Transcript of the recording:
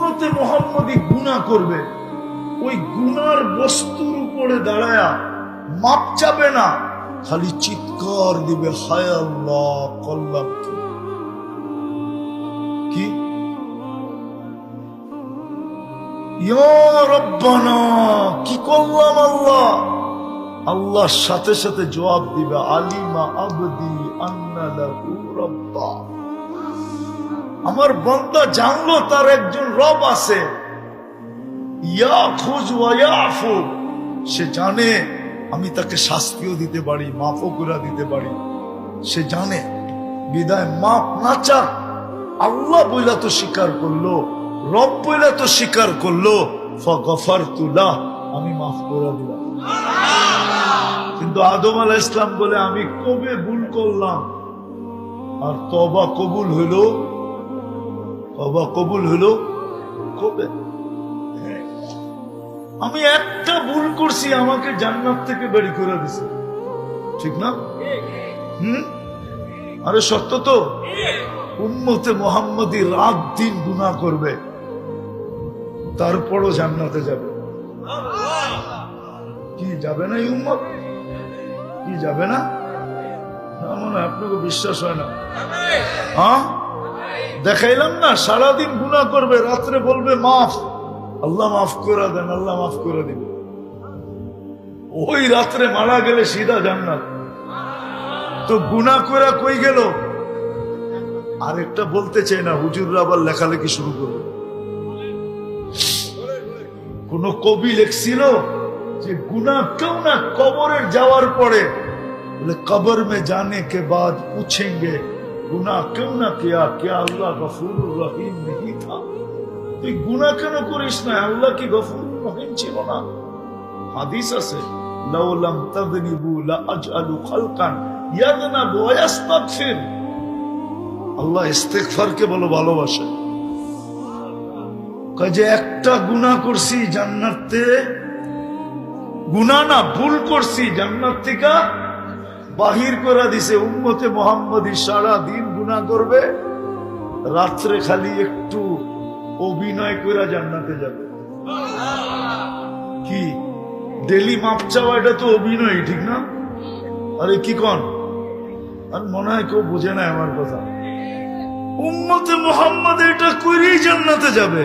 উম্মতে মোহাম্মদী গুণা করবে। ওই গুনার বস্তুর উপরে দাঁড়ায়া মাপ চাবে না, খালি চিৎকার দিবে কি? কি? করলাম আল্লাহ? আল্লাহর সাথে সাথে জবাব দিবে, আলিমা আবদি আন্না রব্বা। আমার বন্দা জানলো তার একজন রব আছে। ইয়া সে জানে আমি তাকে শাস্তিও দিতে পারি, মাফও করে দিতে পারি। সে জানে, বিদায় মাপ না চাক, আল্লাহ বইলা তো স্বীকার করল, রব বইলা তো স্বীকার করল ফগফার তুলা আমি মাফ করে দিলাম। কিন্তু আদম আলাহ ইসলাম বলে, আমি কবে ভুল করলাম? আর তবা কবুল হইল তবা কবুল হলো? কবে? আমি একটা ভুল করছি, আমাকে জান্নাত থেকে বেরি করে দিছে। ঠিক না? হুম? আরে সত্য তো? উম্মতে মোহাম্মদী রাত দিন গুণা করবে। তারপরও জান্নাতে যাবে। কি, যাবে না উম্মত? কি, যাবে না? হয় আপনাকে বিশ্বাস হয় না। হ্যাঁ? দেখাইলাম না, সারাদিন গুণা করবে, রাত্রে বলবে, মাফ, আল্লাহ মাফ করে দেন, আল্লাহ মাফ করে দিন। ওই রাত্রে মারা গেলে সিধা জান্নাত। তো গুণা করে কই গেল? আর একটা বলতে চাই না, হুজুররা আবার লেখালেখি শুরু করবে। কোন কবি লেখছিল যে গুণা কেউ না কবরের যাওয়ার পরে কবর মে জানে কে বাদ, পুছেঙ্গে गुना क्यों ना किया क्या अल्लाह गफूर रहीम नहीं था তুই গুনাহ কেন করিস না আল্লাহ কি গফুর রহিম ছিল না হাদিস আছে লাউলাম তাদনিবু লা আজআলু খালকান ইয়াদনাবু ওয়া ইস্তাগফির আল্লাহ ইস্তেগফারকে বলো ভালোবাসে কয় যে একটা গুনাহ করছি জান্নাতে গুনাহ না ভুল করছি জান্নাত থেকে বাহির করে দিছে, উম্মতে মোহাম্মদী সারা দিন গুনাহ করবে, রাত্রে খালি একটু অভিনয় করে জান্নাতে যাবে। কি? ডেলি মাপ চাওয়া, এটা তো অভিনয়, ঠিক না? আরে কি কন? আর মনে হয় কেউ বুঝে না আমার কথা। উম্মতে মোহাম্মদ এটা করেই জান্নাতে যাবে।